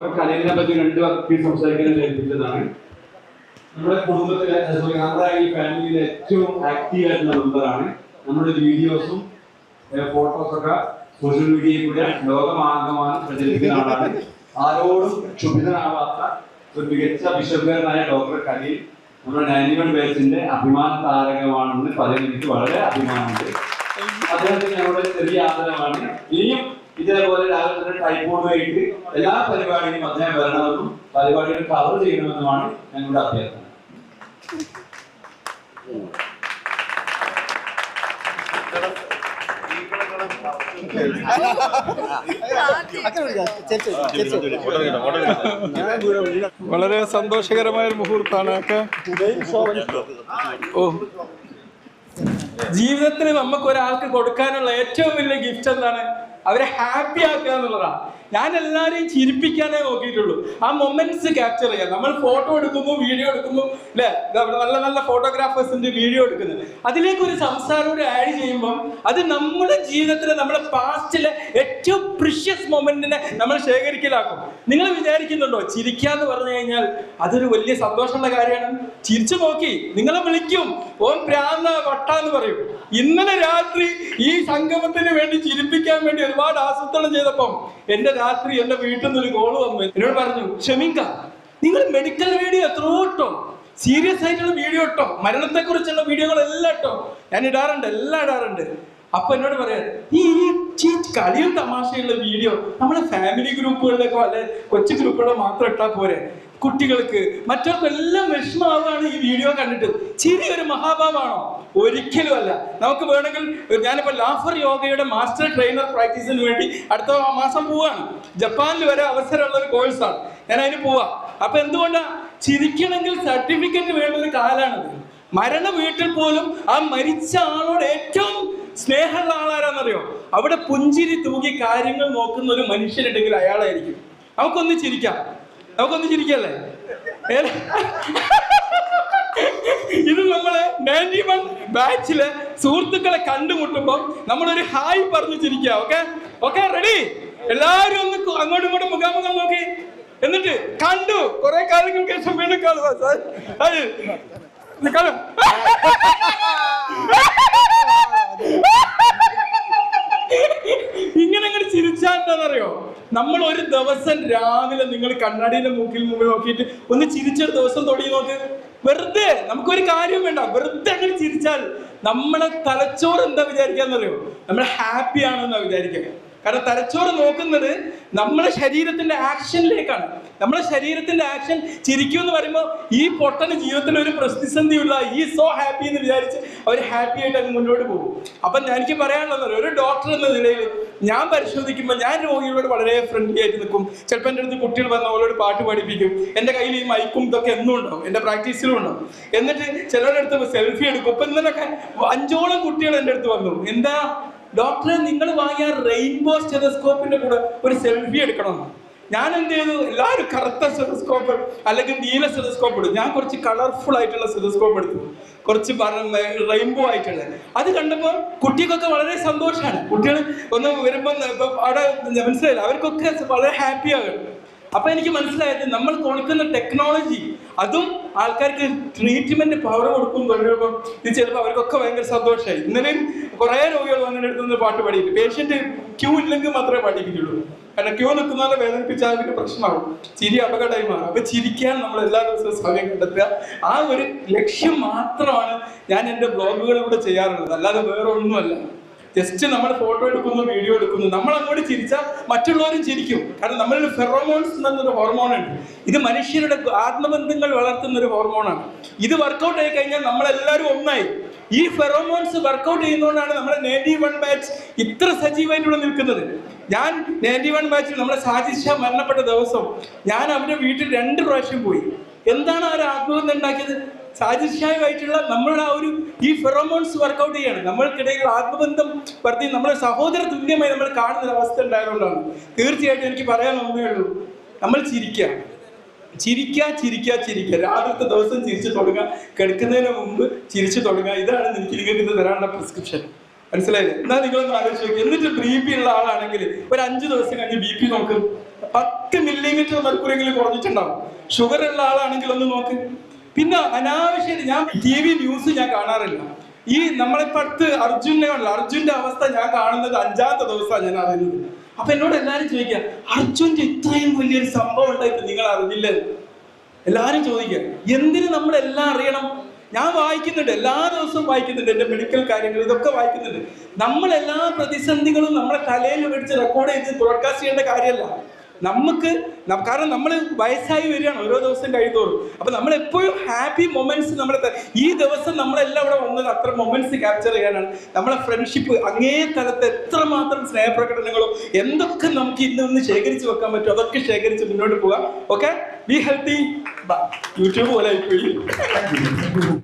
കലയെ പറ്റി രണ്ട് വാക്ക് സംസാരിക്കാൻ ലഭിച്ചതാണ് നമ്മുടെ കുടുംബത്തിലെ സോറി നമ്മുടെ ഈ ഫാമിലിയിലെ ഏറ്റവും ആക്റ്റീവ് ആയിട്ടുള്ള മെമ്പറാണ് നമ്മുടെ വീഡിയോസും ഫോട്ടോസ് ഒക്കെ സോഷ്യൽ മീഡിയയിൽ കൂടെ ലോകമാകമാനം പ്രചരിക്കുന്ന ആളാണ്. ആരോടും ക്ഷുഭിതനാവാത്ത ഒരു മികച്ച വിശ്വകരനായ ഡോക്ടർ കലീൽ നമ്മുടെ നാനിമൺ ബാച്ചിന്റെ അഭിമാന താരകമാണെന്ന് പറയുന്നത് എനിക്ക് വളരെ അഭിമാനമുണ്ട്. അദ്ദേഹത്തിന് ഞങ്ങളുടെ ചെറിയ ആദരവാണ്. ഇനിയും ഇതേപോലെ രാവിലെ ആയിട്ട് എല്ലാ പരിപാടിയും അദ്ദേഹം വരണമെന്നും പരിപാടികൾ കവർ ചെയ്യണമെന്നുമാണ് ഞങ്ങളുടെ അഭ്യർത്ഥന. വളരെ സന്തോഷകരമായ ഒരു മുഹൂർത്താണ് ഓ. ജീവിതത്തിൽ നമുക്ക് ഒരാൾക്ക് കൊടുക്കാനുള്ള ഏറ്റവും വലിയ ഗിഫ്റ്റ് എന്താണ്? അവരെ ഹാപ്പി ആക്കുക എന്നുള്ളതാണ് ഞാൻ എല്ലാവരെയും ചിരിപ്പിക്കാനേ നോക്കിയിട്ടുള്ളൂ. ആ മൊമെന്റ്സ് ക്യാപ്ചർ ചെയ്യാം. നമ്മൾ ഫോട്ടോ എടുക്കുമ്പോൾ വീഡിയോ എടുക്കുമ്പോൾ അല്ലേ നല്ല നല്ല ഫോട്ടോഗ്രാഫേഴ്സിന്റെ വീഡിയോ എടുക്കുന്നത്. അതിലേക്ക് ഒരു സംസാരം കൂടി ആഡ് ചെയ്യുമ്പോൾ അത് നമ്മുടെ ജീവിതത്തിലെ നമ്മുടെ പാസ്റ്റിലെ ഏറ്റവും പ്രിഷ്യസ് മൊമെന്റിനെ നമ്മൾ ശേഖരിക്കലാക്കും. നിങ്ങൾ വിചാരിക്കുന്നുണ്ടോ ചിരിക്കുക എന്ന് പറഞ്ഞു കഴിഞ്ഞാൽ അതൊരു വലിയ സന്തോഷമുള്ള കാര്യമാണ്. ചിരിച്ചു നോക്കി നിങ്ങളെ വിളിക്കും. ഓൻ വട്ട എന്ന് പറയും. ഇന്നലെ രാത്രി ഈ സംഗമത്തിന് വേണ്ടി ചിരിപ്പിക്കാൻ വേണ്ടി ഒരുപാട് ആസൂത്രണം ചെയ്തപ്പം എന്റെ രാത്രി എന്റെ വീട്ടിൽ നിന്ന് ഒരു കോൾ വന്നു. എന്നോട് പറഞ്ഞു ക്ഷമിക്ക നിങ്ങൾ മെഡിക്കൽ വീഡിയോ എത്രയോ ഇട്ടോ? സീരിയസ് ആയിട്ടുള്ള വീഡിയോ ഇട്ടോ? മരണത്തെ കുറിച്ചുള്ള വീഡിയോകൾ എല്ലാം ഇട്ടോ? ഞാൻ ഇടാറുണ്ട് എല്ലാം ഇടാറുണ്ട്. അപ്പൊ എന്നോട് പറയാ ഈ ഈ കളിയും തമാശയുള്ള വീഡിയോ നമ്മുടെ ഫാമിലി ഗ്രൂപ്പുകളിലൊക്കെ അല്ലെ കൊച്ചു ഗ്രൂപ്പുകളിൽ മാത്രം ഇട്ടാ പോരെ. കുട്ടികൾക്ക് മറ്റവർക്കെല്ലാം വിഷമാവുകയാണ് ഈ വീഡിയോ കണ്ടിട്ട്. ചിരി ഒരു മഹാഭാവമാണോ ഒരിക്കലും അല്ല. നമുക്ക് വേണമെങ്കിൽ ഞാനിപ്പോൾ ലാഫർ യോഗയുടെ മാസ്റ്റർ ട്രെയിനർ പ്രാക്ടീസിന് വേണ്ടി അടുത്ത മാസം പോവാണ്. ജപ്പാനിൽ വരെ അവസരമുള്ള ഒരു കോഴ്സാണ് ഞാൻ അതിന് പോവാ. അപ്പൊ എന്തുകൊണ്ടാ? ചിരിക്കണമെങ്കിൽ സർട്ടിഫിക്കറ്റ് വേണ്ട ഒരു കാലാണിത്. മരണ വീട്ടിൽ പോലും ആ മരിച്ച ആളോട് ഏറ്റവും സ്നേഹമുള്ള ആളാരാന്നറിയോ? അവിടെ പുഞ്ചിരി തൂകി കാര്യങ്ങൾ നോക്കുന്ന ഒരു മനുഷ്യനുണ്ടെങ്കിൽ അയാളായിരിക്കും. നമുക്കൊന്ന് ചിരിക്കാം. നമുക്കൊന്ന് ചിരിക്കല്ലേ? ഇത് നമ്മൾ നയന്റി വൺ ബാച്ചിലെ സുഹൃത്തുക്കളെ കണ്ടുമുട്ടുമ്പോൾ നമ്മളൊരു ഹായ് പറഞ്ഞു ചിരിക്കുക ഓക്കെ ഓക്കെ റെഡി എല്ലാരും ഒന്ന് അങ്ങോട്ടും ഇങ്ങോട്ടും മുഖാമുഖം നോക്കി. എന്നിട്ട് കണ്ടു കുറെ കാലങ്ങൾക്ക് ശേഷം വീണ്ടും കാണുക സാർ ഇങ്ങനെ അങ്ങോട്ട് ചിരിച്ചാൽ എന്താണെന്നറിയോ നമ്മൾ ഒരു ദിവസം രാവിലെ നിങ്ങൾ കണ്ണാടിയുടെ മൂക്കിൽ മുമ്പിൽ നോക്കിയിട്ട് ഒന്ന് ചിരിച്ചൊരു ദിവസം തുടങ്ങി നോക്ക്. വെറുതെ നമുക്കൊരു കാര്യം വേണ്ട. വെറുതെ അങ്ങനെ ചിരിച്ചാൽ നമ്മളെ തലച്ചോറ് എന്താ വിചാരിക്കാന്നറിയോ നമ്മൾ ഹാപ്പി ആണെന്നാ വിചാരിക്കുക കാരണം തലച്ചോറ് നോക്കുന്നത് നമ്മുടെ ശരീരത്തിന്റെ ആക്ഷനിലേക്കാണ്. നമ്മുടെ ശരീരത്തിന്റെ ആക്ഷൻ ചിരിക്കും എന്ന് പറയുമ്പോൾ ഈ പൊട്ടന് ജീവിതത്തിൽ ഒരു പ്രതിസന്ധിയുള്ള ഈ സോ ഹാപ്പി എന്ന് വിചാരിച്ച് അവർ ഹാപ്പി ആയിട്ട് അങ്ങ് മുന്നോട്ട് പോകും. അപ്പം എനിക്ക് പറയാനുള്ളത് ഒരു ഡോക്ടർ എന്ന നിലയിൽ ഞാൻ പരിശോധിക്കുമ്പോൾ ഞാൻ രോഗികളോട് വളരെ ഫ്രണ്ട്ലി ആയിട്ട് നിൽക്കും. ചിലപ്പോൾ എന്റെ അടുത്ത് കുട്ടികൾ വന്ന അവളോട് പാട്ട് പഠിപ്പിക്കും. എന്റെ കയ്യിൽ ഈ മൈക്കും ഇതൊക്കെ എന്നും ഉണ്ടാവും. എന്റെ പ്രാക്ടീസിലും ഉണ്ടാവും. എന്നിട്ട് ചിലരുടെ അടുത്ത് സെൽഫി എടുക്കും. ഇപ്പം ഇന്നലൊക്കെ അഞ്ചോളം കുട്ടികൾ എന്റെ അടുത്ത് വന്നു. എന്താ? ഡോക്ടറെ നിങ്ങൾ വാങ്ങിയ റെയിൻബോ സ്റ്റെതസ്കോപ്പിന്റെ കൂടെ ഒരു സെൽഫി എടുക്കണം. ഞാൻ എന്ത് ചെയ്തു? എല്ലാവരും കറുത്ത സ്റ്റെതസ്കോപ്പ് അല്ലെങ്കിൽ നീല സ്റ്റെതസ്കോപ്പ് എടുത്തു. ഞാൻ കുറച്ച് കളർഫുൾ ആയിട്ടുള്ള സ്റ്റെതസ്കോപ്പ് എടുത്തു. കുറച്ച് റെയിൻബോ ആയിട്ടുള്ള. അത് കണ്ടപ്പോൾ കുട്ടികൾക്കൊക്കെ വളരെ സന്തോഷമാണ് കുട്ടികൾ ഒന്ന് വരുമ്പോൾ ഇപ്പൊ അവിടെ മനസ്സിലായില്ല? അവർക്കൊക്കെ വളരെ ഹാപ്പി ആകും അപ്പൊ എനിക്ക് മനസ്സിലായത് നമ്മൾ കൊടുക്കുന്ന ടെക്നോളജി അതും ആൾക്കാർക്ക് ട്രീറ്റ്മെന്റ് പവർ കൊടുക്കും കൊണ്ടുവരുമ്പോൾ ഇത് ചിലപ്പോൾ അവർക്കൊക്കെ ഭയങ്കര സന്തോഷമായി. ഇന്നലെയും കുറേ രോഗികൾ വന്നിട്ട് നിന്ന് പാട്ട് പാടിയിട്ട്. പേഷ്യന്റ് ക്യൂ ഇല്ലെങ്കിൽ മാത്രമേ പാടിപ്പിക്കുള്ളൂ. കാരണം ക്യൂ നിൽക്കുന്നവരെ വേദനിപ്പിച്ചാൽ അതിന്റെ പ്രശ്നമാകും ചിരി അപകടമായി മാറും. അപ്പൊ ചിരിക്കാൻ നമ്മൾ എല്ലാ ദിവസവും സമയം കണ്ടെത്തുക. ആ ഒരു ലക്ഷ്യം മാത്രമാണ് ഞാൻ എന്റെ ബ്ലോഗുകളിലൂടെ ചെയ്യാറുള്ളത്. അല്ലാതെ വേറെ ഒന്നുമല്ല ജസ്റ്റ് നമ്മൾ ഫോട്ടോ എടുക്കുന്നു വീഡിയോ എടുക്കുന്നു. നമ്മൾ അങ്ങോട്ട് ചിരിച്ചാൽ മറ്റുള്ളവരും ചിരിക്കും. കാരണം നമ്മളിൽ ഫെറോമോൺസ് എന്നൊരു ഹോർമോൺ ഉണ്ട്. ഇത് മനുഷ്യരുടെ ആത്മബന്ധങ്ങൾ വളർത്തുന്ന ഒരു ഹോർമോണാണ് ഇത് വർക്കൗട്ട് ആയി കഴിഞ്ഞാൽ നമ്മളെല്ലാവരും ഒന്നായി. ഈ ഫെറോമോൺസ് വർക്കൗട്ട് ചെയ്യുന്നതുകൊണ്ടാണ് നമ്മുടെ നയന്റി വൺ ബാച്ച് ഇത്ര സജീവമായിട്ട് നിൽക്കുന്നത്. ഞാൻ നേറ്റീവ് വൺ ബാച്ചിൽ നമ്മുടെ സാജിഷ മരണപ്പെട്ട ദിവസം ഞാൻ അവരുടെ വീട്ടിൽ രണ്ട് പ്രാവശ്യം പോയി. എന്താണ് അവർ ആത്മബന്ധം ഉണ്ടാക്കിയത്? സാജിദ് ഷായുമായിട്ടുള്ള നമ്മളുടെ ആ ഒരു ഈ ഫെറോമോൺസ് വർക്കൗട്ട് ചെയ്യാണ്. നമ്മൾക്കിടയിൽ ആത്മബന്ധം വർദ്ധി നമ്മൾ സഹോദര തുല്യമായി നമ്മൾ കാണുന്ന അവസ്ഥ ഉണ്ടായതുകൊണ്ടാണ്. തീർച്ചയായിട്ടും എനിക്ക് പറയാൻ ഒന്നേ ഉള്ളൂ. നമ്മൾ ചിരിക്കുക ചിരിക്കുക ചിരിക്കുക ചിരിക്കുക രാവിലത്തെ ദിവസം ചിരിച്ചു തുടങ്ങുക. കിടക്കുന്നതിന് മുമ്പ് ചിരിച്ചു തുടങ്ങുക. ഇതാണ് എനിക്ക് നിങ്ങൾക്ക് ഇന്ന് തരാനുള്ള പ്രിസ്ക്രിപ്ഷൻ മനസ്സിലായില്ലേ? എന്നാ നിങ്ങളൊന്ന് ആലോചിച്ച് നോക്കി. എന്നിട്ട് ബി പി ഉള്ള ആളാണെങ്കിൽ ഒരു അഞ്ച് ദിവസം കഴിഞ്ഞ് ബി പി നോക്ക്. പത്ത് മില്ലിമീറ്റർ മെർക്കുറിയെങ്കിലും കുറഞ്ഞിട്ടുണ്ടാവും. ഷുഗർ ഉള്ള ആളാണെങ്കിൽ ഒന്ന് നോക്ക്. പിന്നെ അനാവശ്യം ഞാൻ ടി വി ന്യൂസ് ഞാൻ കാണാറില്ല. ഈ നമ്മളിപ്പോ അടുത്ത് അർജുനെ ഉള്ള അർജുന്റെ അവസ്ഥ ഞാൻ കാണുന്നത് അഞ്ചാമത്തെ ദിവസമാണ് ഞാൻ അറിയുന്നത്. അപ്പൊ എന്നോട് എല്ലാരും ചോദിക്കുക അർജുന്റെ ഇത്രയും വലിയൊരു സംഭവം ഉണ്ടായിട്ട് നിങ്ങൾ അറിഞ്ഞില്ലേ? എല്ലാരും ചോദിക്കുക എന്തിന് നമ്മൾ എല്ലാം അറിയണം? ഞാൻ വായിക്കുന്നുണ്ട്. എല്ലാ ദിവസവും വായിക്കുന്നുണ്ട്. എന്റെ മെഡിക്കൽ കാര്യങ്ങൾ ഇതൊക്കെ വായിക്കുന്നുണ്ട്. നമ്മൾ എല്ലാ പ്രതിസന്ധികളും നമ്മളെ കലയിൽ പിടിച്ച് റെക്കോർഡ് ചെയ്ത് ബ്രോഡ്കാസ്റ്റ് ചെയ്യേണ്ട കാര്യമല്ല. നമുക്ക് കാരണം നമ്മൾ വയസ്സായി വരികയാണ് ഓരോ ദിവസം കഴിഞ്ഞോളൂ അപ്പൊ നമ്മൾ എപ്പോഴും ഹാപ്പി മൊമെന്റ്സ് നമ്മളെ ഈ ദിവസം നമ്മളെല്ലാം ഇവിടെ വന്നത് അത്ര മൊമെന്റ്സ് ക്യാപ്ചർ ചെയ്യാനാണ്. നമ്മളെ ഫ്രണ്ട്ഷിപ്പ് അങ്ങേ തലത്ത് എത്രമാത്രം സ്നേഹപ്രകടനങ്ങളും എന്തൊക്കെ നമുക്ക് ഇന്ന് ഒന്ന് ശേഖരിച്ച് വെക്കാൻ പറ്റും അതൊക്കെ ശേഖരിച്ച് മുന്നോട്ട് പോകാം. ഓക്കെ ബി ഹെൽത്തി യൂട്യൂബ് പോലെ ആയിപ്പോയി.